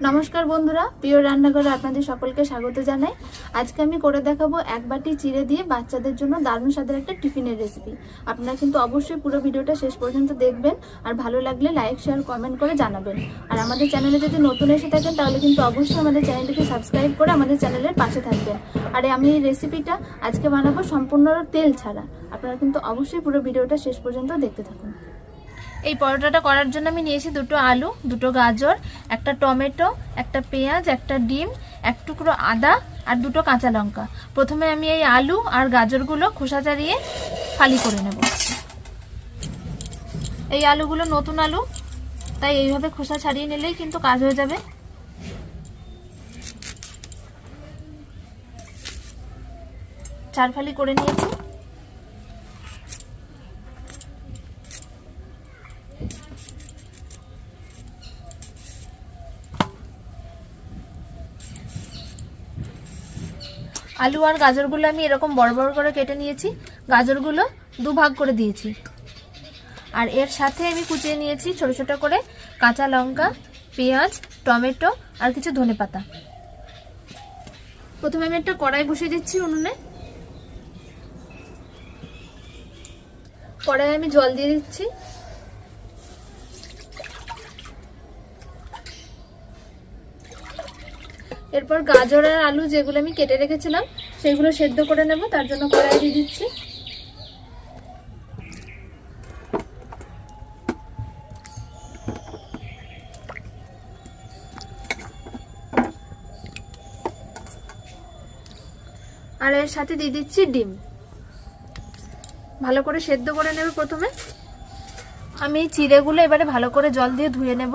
নমস্কার বন্ধুরা, প্রিয় রান্নাঘরে আপনাদের সকলকে স্বাগত জানাই। আজকে আমি করে দেখাবো এক বাটি চিড়ে দিয়ে বাচ্চাদের জন্য দারুণ স্বাদের একটা টিফিনের রেসিপি আপনারা কিন্তু অবশ্যই পুরো ভিডিওটা শেষ পর্যন্ত দেখবেন আর ভালো লাগলে লাইক শেয়ার কমেন্ট করে জানাবেন। আর আমাদের চ্যানেলে যদি নতুন এসে থাকেন, তাহলে কিন্তু অবশ্যই আমাদের চ্যানেলটিকে সাবস্ক্রাইব করে আমাদের চ্যানেলের পাশে থাকবেন। আর আমি এই রেসিপিটা আজকে বানাবো সম্পূর্ণ তেল ছাড়া। আপনারা কিন্তু অবশ্যই পুরো ভিডিওটা শেষ পর্যন্ত দেখতে থাকুন। এই পরোটাটা করার জন্য আমি নিয়েছি দুটো আলু, দুটো গাজর, একটা টমেটো, একটা পেঁয়াজ, একটা ডিম, এক টুকরো আদা আর দুটো কাঁচা লঙ্কা। প্রথমে আমি এই আলু আর গাজরগুলো খোসা ছাড়িয়ে ফালি করে নেব। এই আলুগুলো নতুন আলু, তাই এইভাবে খোসা ছাড়িয়ে নিলেই কিন্তু কাজ হয়ে যাবে। চার ফালি করে নিয়েছি। আলু আর গাজরগুলো আমি এরকম বড় বড় করে কেটে নিয়েছি। গাজরগুলো দু ভাগ করে দিয়েছি। আর এর সাথে আমি কুচিয়ে নিয়েছি ছোট ছোট করে কাঁচা লঙ্কা, পেঁয়াজ, টমেটো আর কিছু ধনে পাতা। প্রথমে আমি একটা কড়াই বসিয়ে দিচ্ছি উনুনে। কড়াই আমি জল দিয়ে দিচ্ছি। এরপর গাজর আর আলু যেগুলো আমি কেটে রেখেছিলাম, সেগুলো সেদ্ধ করে নেব, তার জন্য কড়াই দিয়ে দিচ্ছি। আর এর সাথে দিয়ে দিচ্ছি ডিম। ভালো করে সেদ্ধ করে নেব প্রথমে। আমি চিড়েগুলো এবারে ভালো করে জল দিয়ে ধুয়ে নেব।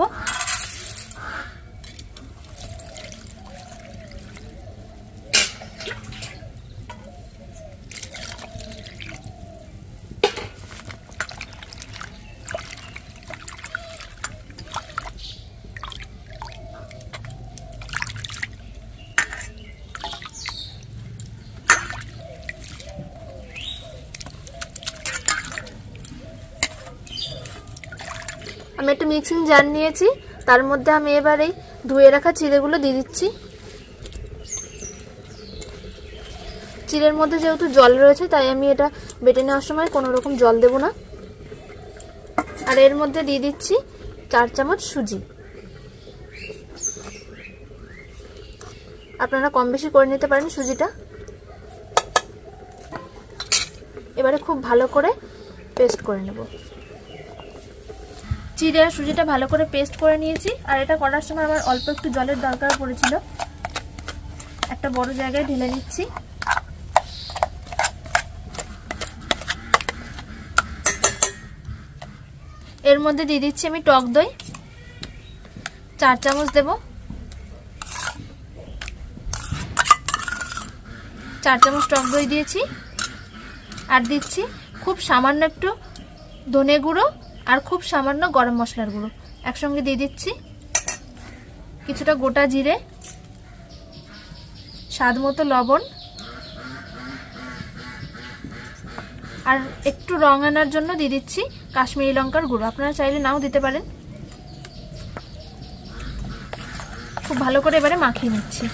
আমি একটা মিক্সিং জার নিয়েছি, তার মধ্যে আমি এবার এই ধুয়ে রাখা চিড়েগুলো দিয়ে দিচ্ছি। চিড়ের মধ্যে যেহেতু জল রয়েছে, তাই আমি এটা বেটে নেওয়ার সময় কোনো রকম জল দেব না। আর এর মধ্যে দিয়ে দিচ্ছি চার চামচ সুজি। আপনারা কম বেশি করে নিতে পারেন সুজিটা। এবারে খুব ভালো করে পেস্ট করে নেব। চিড়ে আর সুজিটা ভালো করে পেস্ট করে নিয়েছি। আর এটা করার সময় আমার অল্প একটু জলের দরকার পড়েছিল। একটা বড় জায়গায় ঢেলে নিচ্ছি। এর মধ্যে দিয়ে দিচ্ছি আমি টক দই। চার চামচ দেব। চার চামচ টক দই দিয়েছি। আর দিচ্ছি খুব সামান্য একটু ধনে গুঁড়ো আর খুব সামান্য গরম মশলার গুঁড়ো। একসঙ্গে দিয়ে দিচ্ছি কিছুটা গোটা জিরে, স্বাদ মতো লবণ, আর একটু রং আনার জন্য দিয়ে দিচ্ছি কাশ্মীরি লঙ্কার গুঁড়ো। আপনারা চাইলে নাও দিতে পারেন। খুব ভালো করে এবারে মাখিয়ে নিচ্ছি।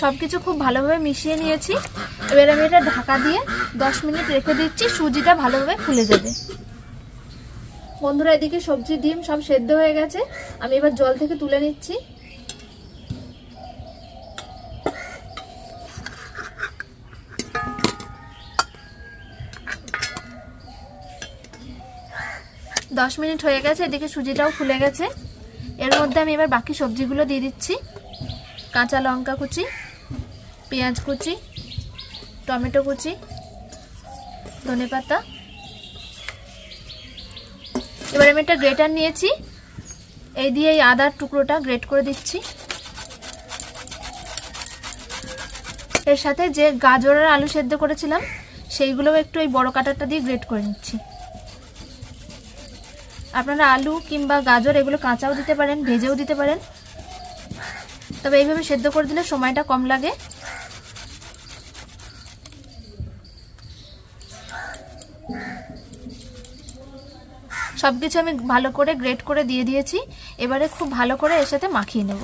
সব কিছু খুব ভালোভাবে মিশিয়ে নিয়েছি। এবার আমি এটা ঢাকা দিয়ে দশ মিনিট রেখে দিচ্ছি, সুজিটা ভালোভাবে ফুলে যাবে। বন্ধুরা, এদিকে সবজি, ডিম সব সেদ্ধ হয়ে গেছে। আমি এবার জল থেকে তুলে নিচ্ছি। দশ মিনিট হয়ে গেছে, এদিকে সুজিটাও ফুলে গেছে। এর মধ্যে আমি এবার বাকি সবজিগুলো দিয়ে দিচ্ছি। কাঁচা লঙ্কা কুচি। পেঁয়াজ কুচি, টমেটো কুচি, ধনে পাতা। এবার আমি একটা গ্রেটার নিয়েছি। এই দিয়ে এই আদার টুকরোটা গ্রেট করে দিচ্ছি। এর সাথে যে গাজর আর আলু সেদ্ধ করেছিলাম, সেইগুলোও একটু এই বড় কাটারটা দিয়ে গ্রেট করে নিচ্ছি। আপনারা আলু কিংবা গাজর এগুলো কাঁচাও দিতে পারেন, ভেজেও দিতে পারেন। তবে এইভাবে সেদ্ধ করে দিলে সময়টা কম লাগে। সব কিছু আমি ভালো করে গ্রেট করে দিয়ে দিয়েছি। এবারে খুব ভালো করে এর সাথে মাখিয়ে নেব।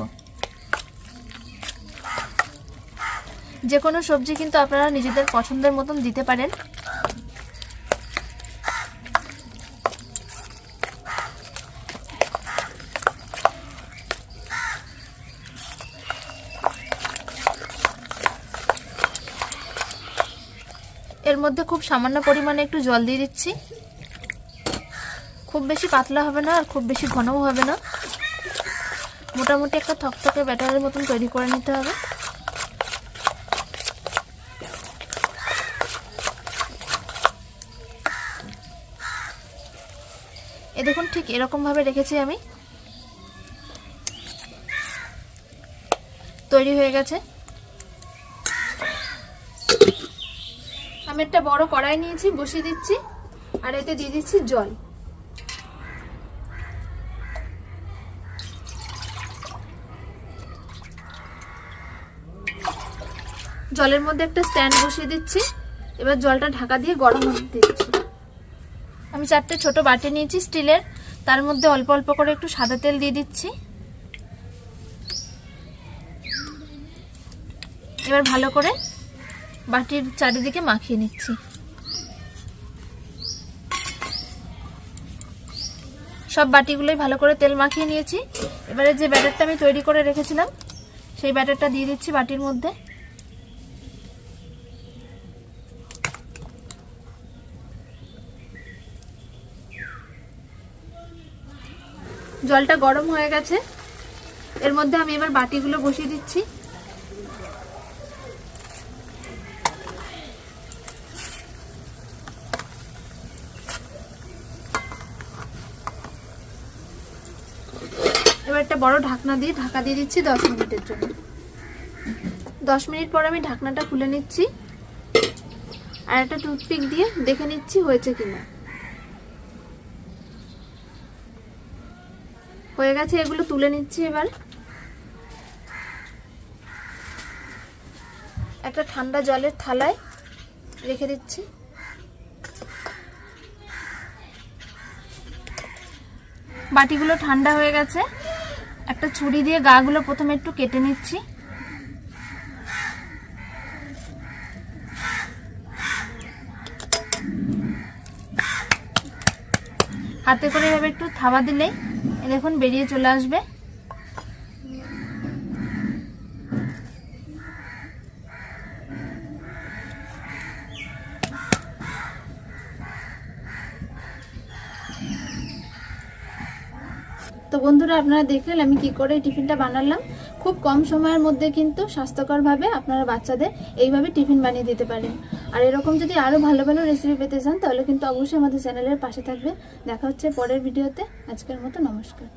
যে কোনো সবজি কিন্তু আপনারা নিজেদের পছন্দের মতন দিতে পারেন। এর মধ্যে খুব সামান্য পরিমাণে একটু জল দিয়ে দিচ্ছি। খুব বেশি পাতলা হবে না আর খুব বেশি ঘনও হবে না। মোটামুটি একটা থকথকে ব্যাটারের মতন তৈরি করে নিতে হবে। এ দেখুন ঠিক এরকমভাবে রেখেছি আমি। তৈরি হয়ে গেছে। আমি একটা বড় কড়াই নিয়েছি, বসিয়ে দিচ্ছি, আর এতে দিয়ে দিচ্ছি জল। জলের মধ্যে একটা স্ট্যান্ড বসিয়ে দিচ্ছি। এবার জলটা ঢাকা দিয়ে গরম হতে দিচ্ছি। আমি চারটে ছোট বাটি নিয়েছি স্টিলের। তার মধ্যে অল্প অল্প করে একটু সাদা তেল দিয়ে দিচ্ছি। এবার ভালো করে বাটির চারিদিকে মাখিয়ে নিচ্ছি। সব বাটিগুলোই ভালো করে তেল মাখিয়ে নিয়েছি। এবারে যে ব্যাটারটা আমি তৈরি করে রেখেছিলাম, সেই ব্যাটারটা দিয়ে দিচ্ছি বাটির মধ্যে। জলটা গরম হয়ে গেছে। এর মধ্যে আমি এবার বাটিগুলো বসিয়ে দিচ্ছি। এবার একটা বড় ঢাকনা দিয়ে ঢাকা দিয়ে দিচ্ছি দশ মিনিটের জন্য। দশ মিনিট পর আমি ঢাকনাটা খুলে নিচ্ছি। আর একটা টুথপিক দিয়ে দেখে নিচ্ছি হয়েছে কিনা। হয়ে গেছে, এগুলো তুলে নিচ্ছি এবার। একটা ঠান্ডা জলের থালায় রেখে দিচ্ছি। বাটিগুলো ঠান্ডা হয়ে গেছে। একটা ছুরি দিয়ে গাগুলো প্রথমে একটু কেটে নিচ্ছি। হাতে করে এভাবে একটু থাবা দিলেই দেখুন বেরিয়ে চলে আসবে। বন্ধুরা, আপনারা দেখলেন আমি কি করে টিফিনটা বানালাম। খুব কম সময়ের মধ্যে কিন্তু স্বাস্থ্যকরভাবে আপনারা বাচ্চাদের এইভাবে টিফিন বানিয়ে দিতে পারেন। আর এরকম যদি আরও ভালো ভালো রেসিপি পেতে চান, তাহলে কিন্তু অবশ্যই আমাদের চ্যানেলের পাশে থাকবে দেখা হচ্ছে পরের ভিডিওতে। আজকের মতো নমস্কার।